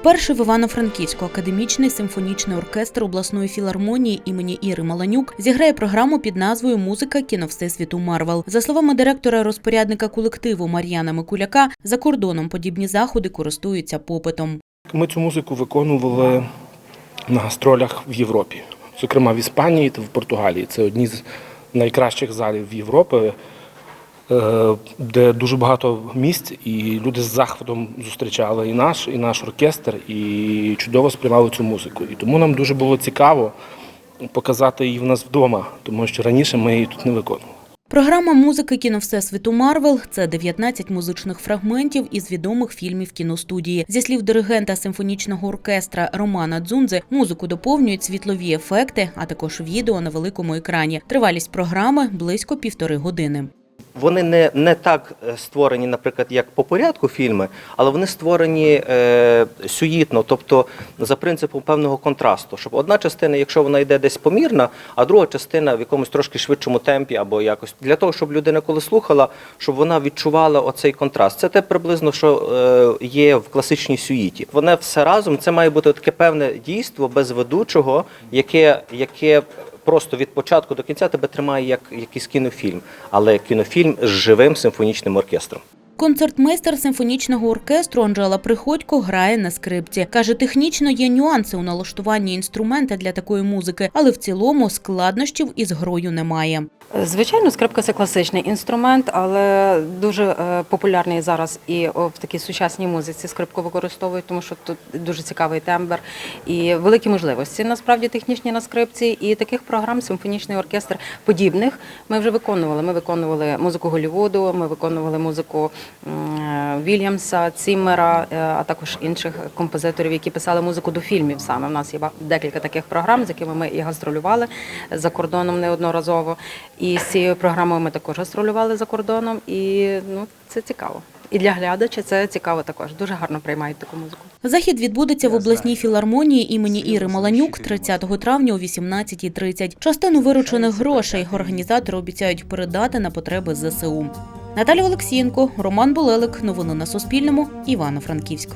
Вперше в Івано-Франківську академічний симфонічний оркестр обласної філармонії імені Іри Маланюк зіграє програму під назвою Музика кіно Всесвіту Марвел. За словами директора розпорядника колективу Мар'яна Микуляка, за кордоном подібні заходи користуються попитом. Ми цю музику виконували на гастролях в Європі, зокрема в Іспанії та в Португалії. Це одні з найкращих залів Європи, де дуже багато місць, і люди з захватом зустрічали і наш, і наш оркестр, і чудово сприймали цю музику. І тому нам дуже було цікаво показати її в нас вдома, тому що раніше ми її тут не виконували. Програма музики кіно Всесвіту Марвел це 19 музичних фрагментів із відомих фільмів кіностудії. Зі слів диригента симфонічного оркестра Романа Дзунзи, музику доповнюють світлові ефекти, а також відео на великому екрані. Тривалість програми близько півтори години. Вони не, не так е, створені, наприклад, як по порядку фільми, але вони створені е, сюїтно, тобто за принципом певного контрасту. Щоб одна частина, якщо вона йде десь помірна, а друга частина в якомусь трошки швидшому темпі або якось для того, щоб людина, коли слухала, щоб вона відчувала оцей контраст. Це те приблизно, що е, є в класичній сюїті. Вони все разом, це має бути таке певне дійство без ведучого, яке, яке просто від початку до кінця тебе тримає як якийсь кінофільм, але кінофільм з живим симфонічним оркестром. Концертмейстер симфонічного оркестру Анжела Приходько грає на скрипці. Каже, технічно є нюанси у налаштуванні інструмента для такої музики, але в цілому складнощів із грою немає. Звичайно, скрипка це класичний інструмент, але дуже е, популярний зараз і в такій сучасній музиці скрипку використовують, тому що тут дуже цікавий тембр і великі можливості насправді технічні на скрипці. І таких програм симфонічний оркестр подібних ми вже виконували. Ми виконували музику Голлівуду, ми виконували музику Вільямса, Ціммера, е, а також інших композиторів, які писали музику до фільмів. Саме у нас є декілька таких програм, з якими ми і гастролювали за кордоном неодноразово. І з цією програмою ми також гастролювали за кордоном, і ну це цікаво. І для глядача це цікаво також. Дуже гарно приймають таку музику. Захід відбудеться в обласній філармонії імені Іри Маланюк 30 травня о 18.30. Частину виручених грошей організатори обіцяють передати на потреби ЗСУ. Наталя Олексієнко, Роман Булелик. Новини на Суспільному. Івано-Франківськ.